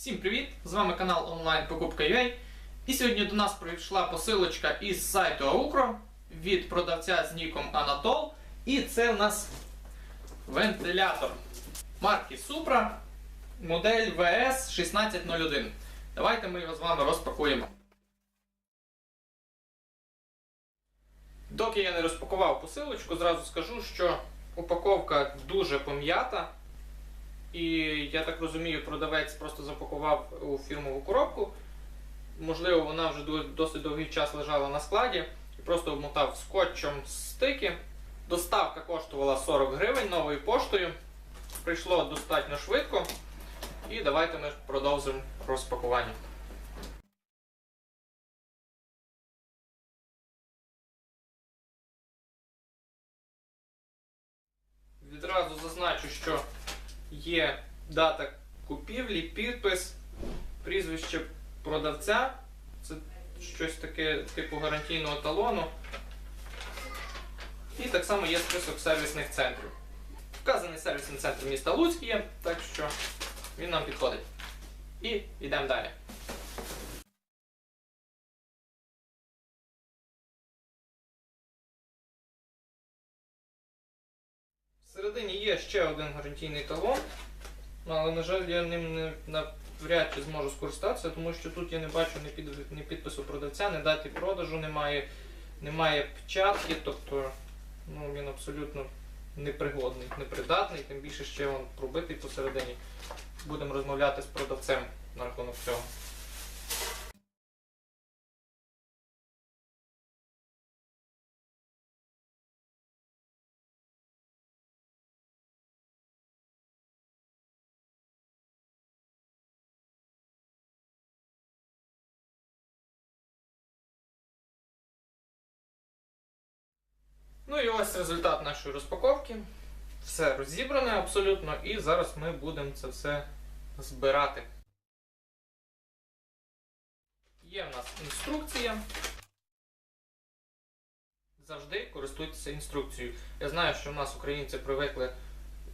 Всім привіт! З вами канал онлайн Покупка.ua І сьогодні до нас прийшла посилочка із сайту Aukro від продавця з ніком Anatol. І це у нас вентилятор марки Supra, модель VS1601. Давайте ми його з вами розпакуємо. Доки я не розпакував посилочку, зразу скажу, що упаковка дуже пом'ята. І я так розумію, продавець просто запакував у фірмову коробку. Можливо, вона вже досить довгий час лежала на складі і просто обмотав скотчем стики. Доставка коштувала 40 гривень новою поштою. Прийшло достатньо швидко. І давайте ми продовжимо розпакування. Є дата купівлі, підпис, прізвище продавця. Це щось таке типу гарантійного талону. І так само є список сервісних центрів. Вказаний сервісний центр міста Луцьк є, так що він нам підходить. І йдемо далі. Ще один гарантійний талон, але, на жаль, я ним не навряд чи зможу скористатися, тому що тут я не бачу ні, під, ні підпису продавця, ні дати продажу, немає, немає печатки, тобто ну, він абсолютно непригодний, непридатний, тим більше ще він пробитий посередині. Будемо розмовляти з продавцем на рахунок цього. Ну і ось результат нашої розпаковки. Все розібране абсолютно, і зараз ми будемо це все збирати. Є в нас інструкція. Завжди користуйтеся інструкцією. Я знаю, що в нас українці привикли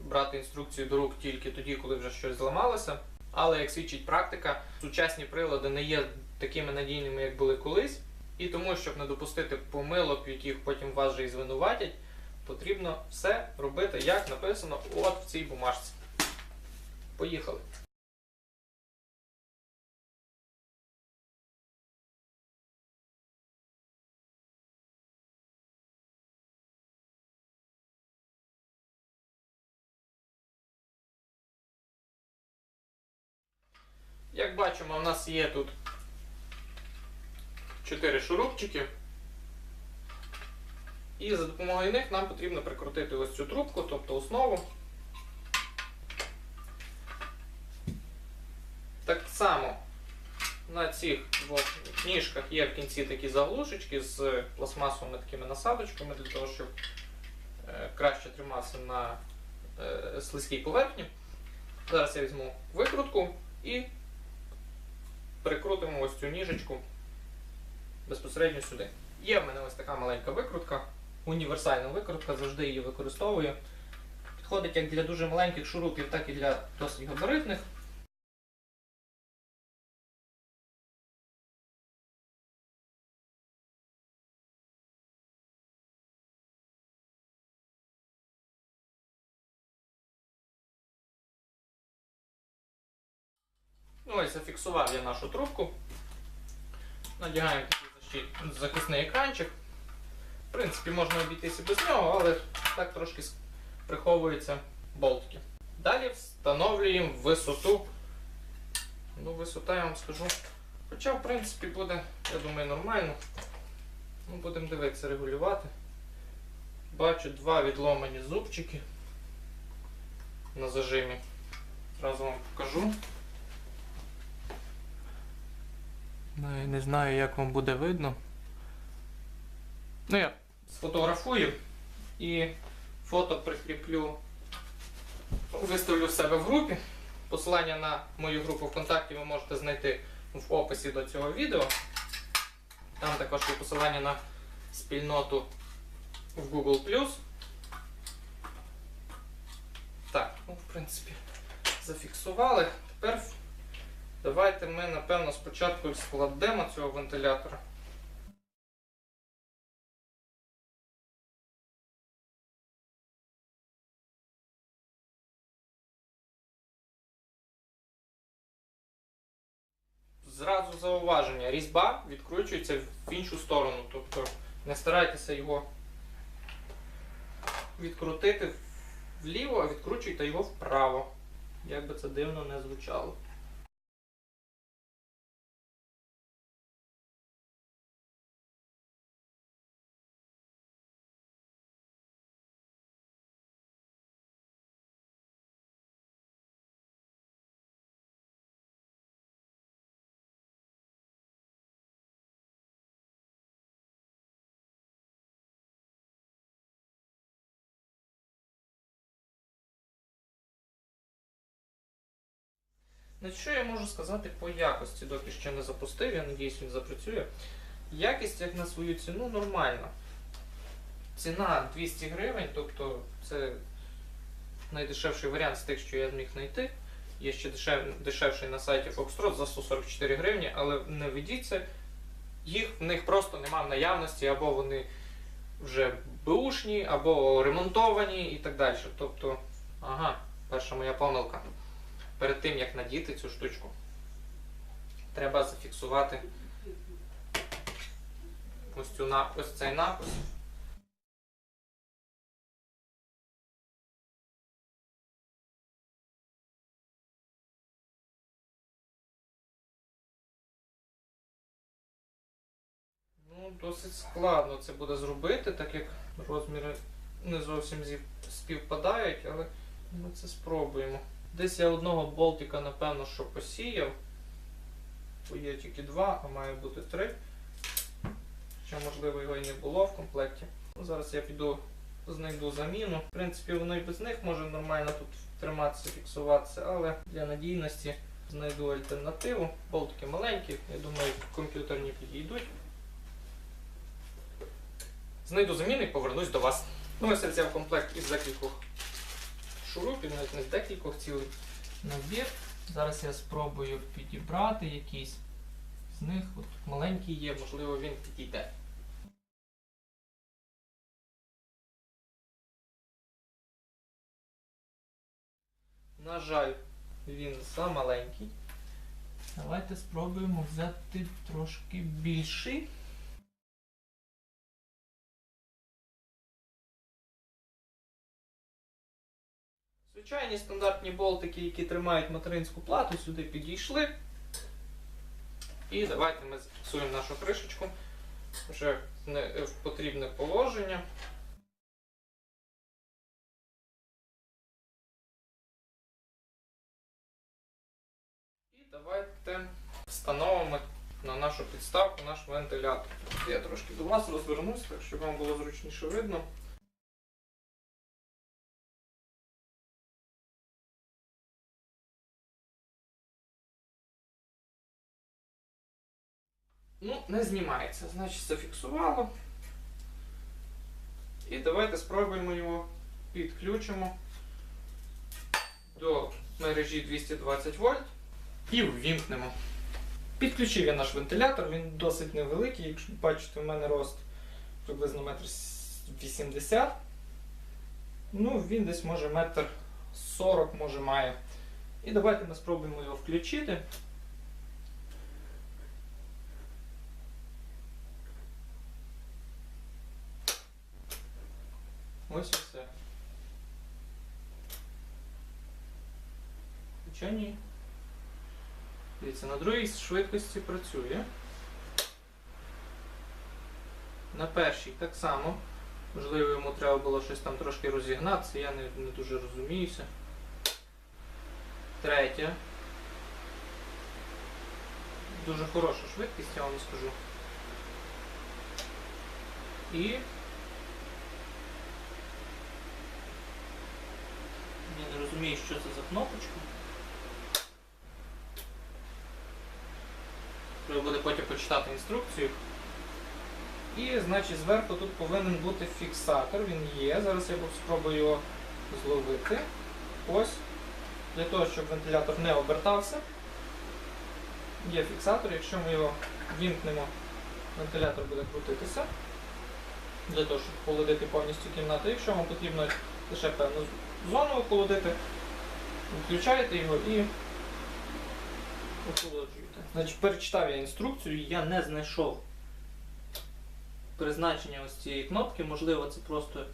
брати інструкцію до рук тільки тоді, коли вже щось зламалося. Але як свідчить практика, сучасні прилади не є такими надійними, як були колись. І тому, щоб не допустити помилок, в яких потім вас же і звинуватять, потрібно все робити, як написано от в цій бумажці. Поїхали. Як бачимо, у нас є тут 4 шурупчики. І за допомогою них нам потрібно прикрутити ось цю трубку, тобто основу. Так само на цих двох ніжках є в кінці такі заглушечки з пластмасовими такими насадочками для того, щоб е, краще триматися на е, слизькій поверхні. Зараз я візьму викрутку і прикрутимо ось цю ніжечку безпосередньо сюди. Є в мене ось така маленька викрутка, універсальна викрутка, завжди її використовую. Підходить як для дуже маленьких шурупів, так і для досить габаритних. Ну, ось зафіксував я нашу трубку. Надягаємо такий защит- захисний екранчик. В принципі, можна обійтися без нього, але так трошки приховуються болтики. Далі встановлюємо висоту. Ну, висота я вам скажу. Хоча, в принципі, буде, я думаю, нормально. Ну, Будемо дивитися, регулювати. Бачу два відломані зубчики на зажимі. Зразу вам покажу. Ну, я не знаю, як вам буде видно. Ну, я сфотографую і фото прикріплю, виставлю в себе в групі. Посилання на мою групу ВКонтакті ви можете знайти в описі до цього відео. Там також є посилання на спільноту в Google. Так, ну, в принципі, зафіксували. Тепер Давайте ми, напевно, спочатку складемо цього вентилятора. Зразу зауваження. Різьба відкручується в іншу сторону. Тобто не старайтеся його відкрутити вліво, а відкручуйте його вправо. Як би це дивно не звучало. Ну, що я можу сказати по якості, доки ще не запустив, я надіюсь, він запрацює. Якість, як на свою ціну, нормальна. Ціна 200 гривень, тобто це найдешевший варіант з тих, що я зміг знайти. Є ще дешев, дешевший на сайті Foxtrot за 144 гривні, але не ведіться, їх в них просто нема в наявності, або вони вже бушні, або ремонтовані і так далі. Тобто, ага, перша моя помилка перед тим, як надіти цю штучку, треба зафіксувати ось, цю, ось цей напис. Ну, досить складно це буде зробити, так як розміри не зовсім співпадають, але ми це спробуємо. Десь я одного болтика, напевно, що посіяв. Бо є тільки два, а має бути три. Ще, можливо, його і не було в комплекті. Ну, зараз я піду знайду заміну. В принципі, воно і без них може нормально тут триматися, фіксуватися, але для надійності знайду альтернативу. Болтики маленькі, я думаю, комп'ютерні підійдуть. Знайду заміну і повернусь до вас. Ну, ось я взяв комплект із декількох шурупів, навіть не з декількох цілий набір. Зараз я спробую підібрати якийсь з них. От маленький є, можливо, він підійде. На жаль, він замаленький. Давайте спробуємо взяти трошки більший. Звичайні стандартні болтики, які тримають материнську плату, сюди підійшли. І давайте ми зафіксуємо нашу кришечку вже в потрібне положення. І давайте встановимо на нашу підставку наш вентилятор. Я трошки до вас розвернусь, так щоб вам було зручніше видно. Не знімається, значить зафіксувало. І давайте спробуємо його підключимо до мережі 220 вольт і ввімкнемо. Підключив я наш вентилятор, він досить невеликий, якщо бачите, у мене рост приблизно метр с- 80. Ну, він десь може метр 40 може має. І давайте ми спробуємо його включити. Ось і все. Хоча ні. Дивіться, на другій швидкості працює. На першій так само. Можливо, йому треба було щось там трошки розігнатися, я не, не дуже розуміюся. Третя. Дуже хороша швидкість, я вам скажу. І Я не розумію, що це за кнопочка. Треба буде потім почитати інструкцію. І, значить, зверху тут повинен бути фіксатор, він є. Зараз я спробую його зловити. Ось. Для того, щоб вентилятор не обертався. є фіксатор, якщо ми його вімкнемо, вентилятор буде крутитися для того, щоб охолодити повністю кімнату. Якщо вам потрібно лише певну зону охолодити, включаєте його і охолоджуєте. Значить, перечитав я інструкцію, я не знайшов призначення ось цієї кнопки, можливо, це просто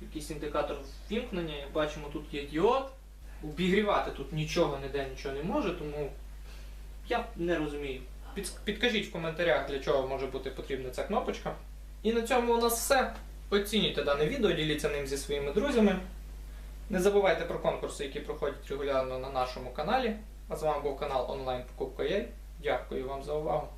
якийсь індикатор ввімкнення. Як бачимо, тут є діод. Обігрівати тут нічого ніде нічого не може, тому я не розумію. Підкажіть в коментарях, для чого може бути потрібна ця кнопочка. І на цьому у нас все. Оцінюйте дане відео, діліться ним зі своїми друзями. Не забувайте про конкурси, які проходять регулярно на нашому каналі. А з вами був канал онлайн Покупка Є. Дякую вам за увагу.